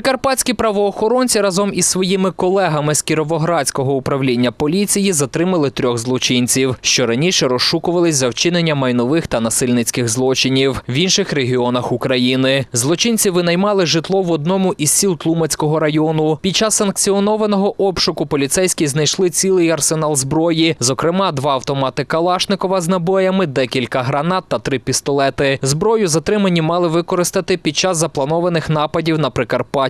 Прикарпатські правоохоронці разом із своїми колегами з Кіровоградського управління поліції затримали трьох злочинців, що раніше розшукувались за вчинення майнових та насильницьких злочинів в інших регіонах України. Злочинці винаймали житло в одному із сіл Тлумацького району. Під час санкціонованого обшуку поліцейські знайшли цілий арсенал зброї, зокрема два автомати Калашникова з набоями, декілька гранат та три пістолети. Зброю затримані мали використати під час запланованих нападів на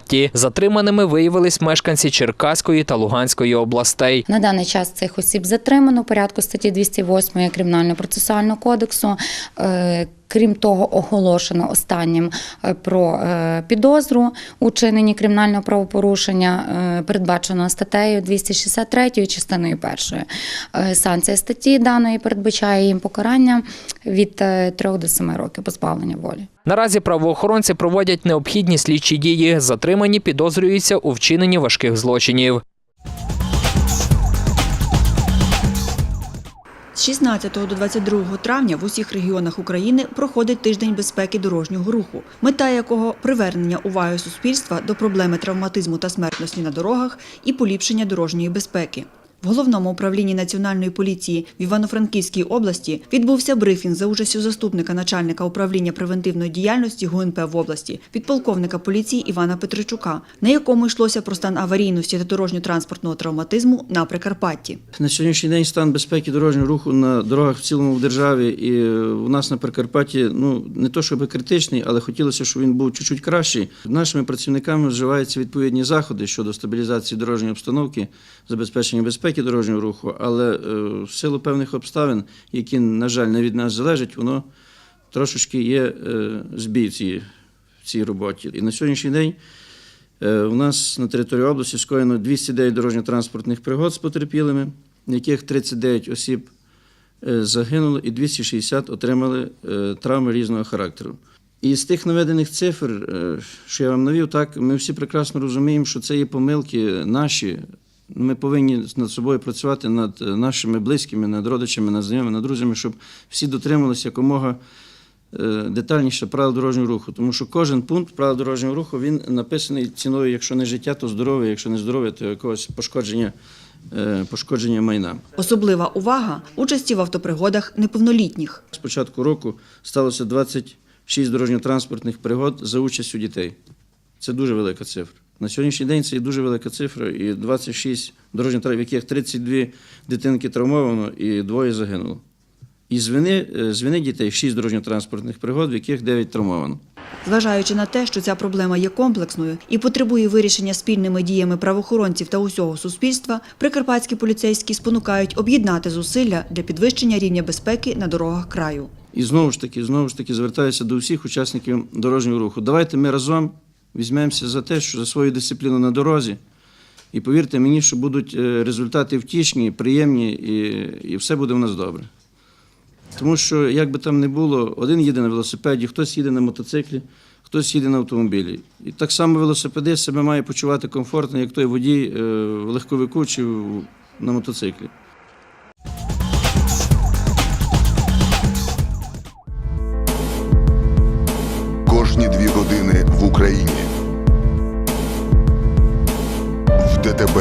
Прикарпатті. Затриманими виявились мешканці Черкаської та Луганської областей. На даний час цих осіб затримано у порядку статті 208 кримінально процесуального кодексу. Крім того, оголошено останнім е, про е, підозру у чиненні кримінального правопорушення, е, передбачено статтею 263 частиною першої. Санкція статті даної передбачає їм покарання від 3 до 7 років позбавлення волі. Наразі правоохоронці проводять необхідні слідчі дії. Затримані підозрюються у вчиненні важких злочинів. З 16 до 22 травня в усіх регіонах України проходить тиждень безпеки дорожнього руху, мета якого привернення уваги суспільства до проблеми травматизму та смертності на дорогах і поліпшення дорожньої безпеки. В головному управлінні національної поліції в Івано-Франківській області відбувся брифінг за участю заступника начальника управління превентивної діяльності ГУНП в області, підполковника поліції Івана Петричука, на якому йшлося про стан аварійності та дорожньо-транспортного травматизму на Прикарпатті. На сьогоднішній день стан безпеки дорожнього руху на дорогах в цілому в державі і у нас на Прикарпатті ну не то щоб критичний, але хотілося, щоб він був чуть-чуть кращий. Нашими працівниками вживаються відповідні заходи щодо стабілізації дорожньої обстановки, забезпечення безпеки дорожнього руху, але е, в силу певних обставин, які, на жаль, не від нас залежать, воно трошечки є е, збій в цій, в цій роботі. І на сьогоднішній день Е, У нас на території області скоєно 209 дорожньо-транспортних пригод з потерпілими, яких 39 осіб загинули і 260 отримали травми різного характеру. І з тих наведених цифр, що я вам навів, так ми всі прекрасно розуміємо, що це є помилки наші. Ми повинні над собою працювати над е, нашими близькими, над родичами, над знайомими, над друзями, щоб всі дотрималися якомога е, детальніше правил дорожнього руху, тому що кожен пункт правил дорожнього руху він написаний ціною, якщо не життя, то здоров'я, якщо не здоров'я, то якогось пошкодження, е, пошкодження майна. Особлива увага участі в автопригодах неповнолітніх. З початку року сталося 26 дорожньо-транспортних пригод за участю дітей. Це дуже велика цифра. На сьогоднішній день це є дуже велика цифра, і 26 дорожньо в яких 32 дитинки травмовано і двоє загинуло. І з вини, е, з вини дітей 6 дорожньо-транспортних пригод, в яких 9 травмовано. Зважаючи на те, що ця проблема є комплексною і потребує вирішення спільними діями правоохоронців та усього суспільства, прикарпатські поліцейські спонукають об'єднати зусилля для підвищення рівня безпеки на дорогах краю. І знову ж таки, знову ж таки звертаюся до всіх учасників дорожнього руху. Давайте ми разом візьмемося за те, що за свою дисципліну на дорозі. І повірте мені, що будуть е, результати втішні, приємні, і, і все буде в нас добре. Тому що, як би там не було, один їде на велосипеді, хтось їде на мотоциклі, хтось їде на автомобілі. І так само велосипедист себе має почувати комфортно, як той водій е, в легковику чи на мотоциклі. кожні дві години Україні. В ДТБ.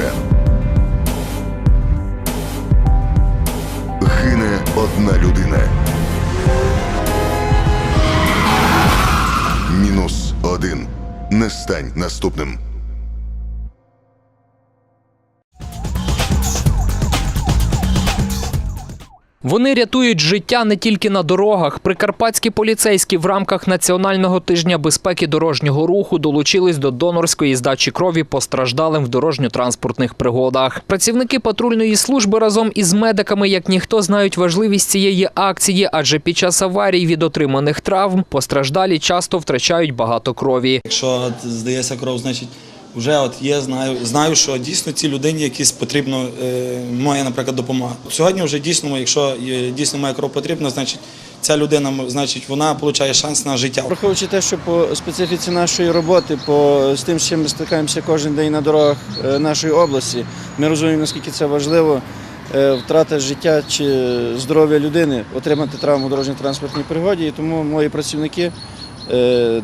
Гине одна людина. Мінус один. Не стань наступним. Вони рятують життя не тільки на дорогах. Прикарпатські поліцейські в рамках Національного тижня безпеки дорожнього руху долучились до донорської здачі крові постраждалим в дорожньо-транспортних пригодах. Працівники патрульної служби разом із медиками, як ніхто, знають важливість цієї акції, адже під час аварій від отриманих травм постраждалі часто втрачають багато крові. Якщо здається кров, значить вже от є, знаю, знаю, що дійсно цій людині якісь потрібно е, моя, наприклад, допомога. Сьогодні вже дійсно, якщо дійсно моя кров потрібна, значить ця людина, значить, вона отримує шанс на життя. Враховуючи те, що по специфіці нашої роботи, по з тим, з чим ми стикаємося кожен день на дорогах е, нашої області, ми розуміємо, наскільки це важливо. е, Втрата життя чи здоров'я людини, отримати травму дорожньо-транспортній пригоді. І тому мої працівники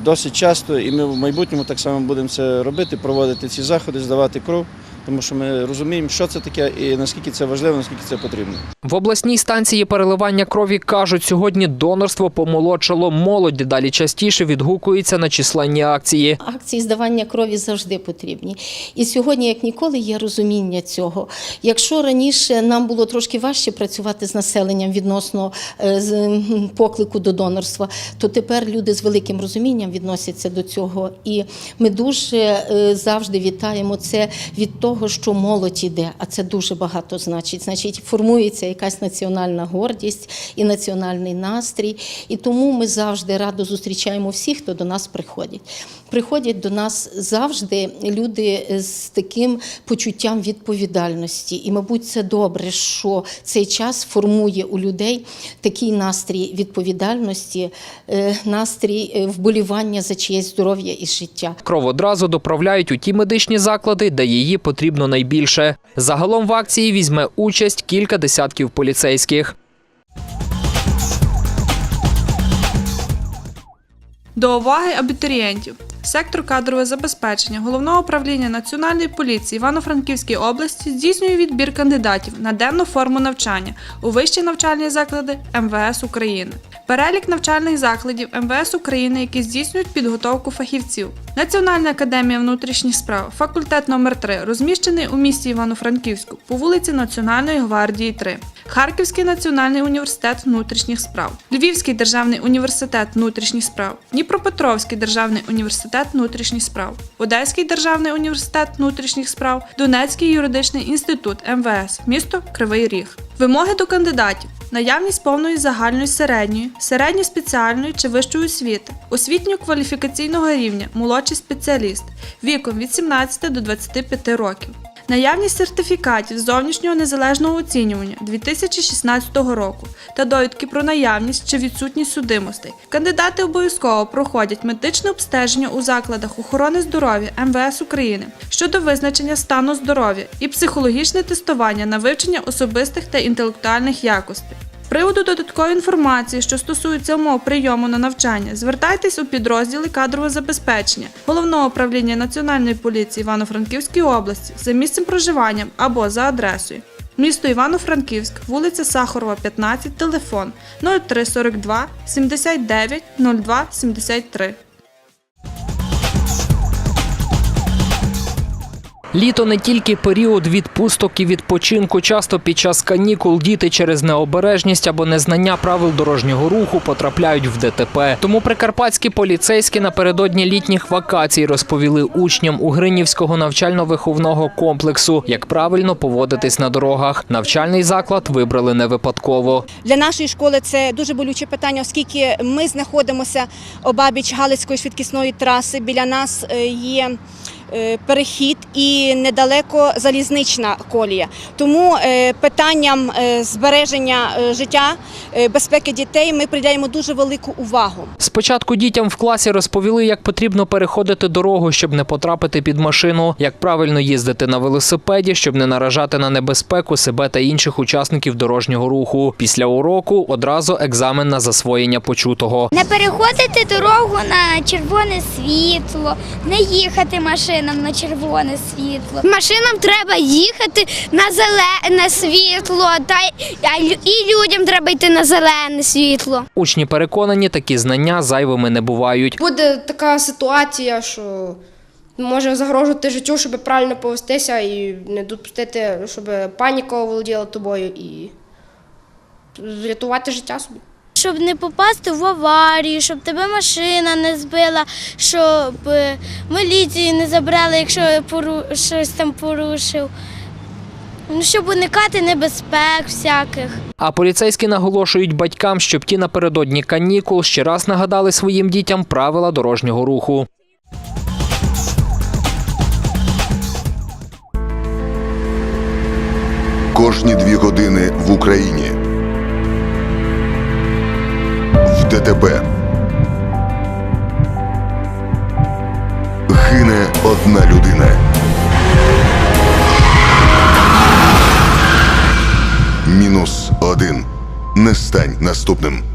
досить часто, і ми в майбутньому так само будемо це робити, проводити ці заходи, здавати кров, тому що ми розуміємо, що це таке і наскільки це важливо, наскільки це потрібно. В обласній станції переливання крові кажуть, сьогодні донорство помолодшало молодь, дедалі частіше відгукується на численні акції. Акції здавання крові завжди потрібні. І сьогодні, як ніколи, є розуміння цього. Якщо раніше нам було трошки важче працювати з населенням відносно е, поклику до донорства, то тепер люди з великим розумінням відносяться до цього. І ми дуже е, завжди вітаємо це від того, що молодь іде, а це дуже багато значить. Значить, формується якась національна гордість і національний настрій. І тому ми завжди радо зустрічаємо всіх, хто до нас приходить. Приходять до нас завжди люди з таким почуттям відповідальності. І, мабуть, це добре, що цей час формує у людей такий настрій відповідальності, е, настрій е, вболівання за чиєсь здоров'я і життя. Кров одразу доправляють у ті медичні заклади, де її потрібно найбільше. Загалом в акції візьме участь кілька десятків поліцейських. До уваги абітурієнтів. Сектор кадрове забезпечення головного управління Національної поліції Івано-Франківської області здійснює відбір кандидатів на денну форму навчання у вищі навчальні заклади МВС України. Перелік навчальних закладів МВС України, які здійснюють підготовку фахівців. Національна академія внутрішніх справ, факультет номер 3 розміщений у місті Івано-Франківську по вулиці Національної гвардії 3. Харківський національний університет внутрішніх справ, Львівський державний університет внутрішніх справ, Дніпропетровський державний університет внутрішніх справ, Одеський державний університет внутрішніх справ, Донецький юридичний інститут МВС, місто Кривий Ріг. Вимоги до кандидатів: наявність повної загальної середньої, середньої спеціальної чи вищої освіти, освітньо-кваліфікаційного рівня, молодший спеціаліст, віком від 17 до 25 років. Наявність сертифікатів зовнішнього незалежного оцінювання 2016 року та довідки про наявність чи відсутність судимостей. Кандидати обов'язково проходять медичне обстеження у закладах охорони здоров'я МВС України щодо визначення стану здоров'я і психологічне тестування на вивчення особистих та інтелектуальних якостей. Приводу додаткової інформації, що стосується умов прийому на навчання, звертайтесь у підрозділи кадрового забезпечення Головного управління Національної поліції Івано-Франківської області за місцем проживання або за адресою. Місто Івано-Франківськ, вулиця Сахарова, 15, телефон 0342 79 02 73. Літо не тільки період відпусток і відпочинку. Часто під час канікул діти через необережність або незнання правил дорожнього руху потрапляють в ДТП. Тому прикарпатські поліцейські напередодні літніх вакацій розповіли учням Угринівського навчально-виховного комплексу, як правильно поводитись на дорогах. Навчальний заклад вибрали не випадково. Для нашої школи це дуже болюче питання, оскільки ми знаходимося обабіч Галицької швидкісної траси. Біля нас е, є перехід і недалеко залізнична колія. Тому е, питанням е, збереження е, життя, е, безпеки дітей ми приділяємо дуже велику увагу. Спочатку дітям в класі розповіли, як потрібно переходити дорогу, щоб не потрапити під машину, як правильно їздити на велосипеді, щоб не наражати на небезпеку себе та інших учасників дорожнього руху. Після уроку одразу екзамен на засвоєння почутого. Не переходити дорогу на червоне світло, не їхати машинам на червоне світло. Машинам треба їхати на зелене світло, та і людям треба йти на зелене світло. Учні переконані, такі знання зайвими не бувають. Буде така ситуація, що може загрожувати життю, щоб правильно повестися і не допустити, щоб паніка оволоділа тобою і врятувати життя собі. Щоб не попасти в аварію, щоб тебе машина не збила, щоб е, міліцію не забрали, якщо пору... щось там порушив. Ну, щоб уникати небезпек всяких. А поліцейські наголошують батькам, щоб ті напередодні канікул ще раз нагадали своїм дітям правила дорожнього руху. Кожні дві години в Україні. В ДТБ. Гине одна людина. Мінус один. Не стань наступним.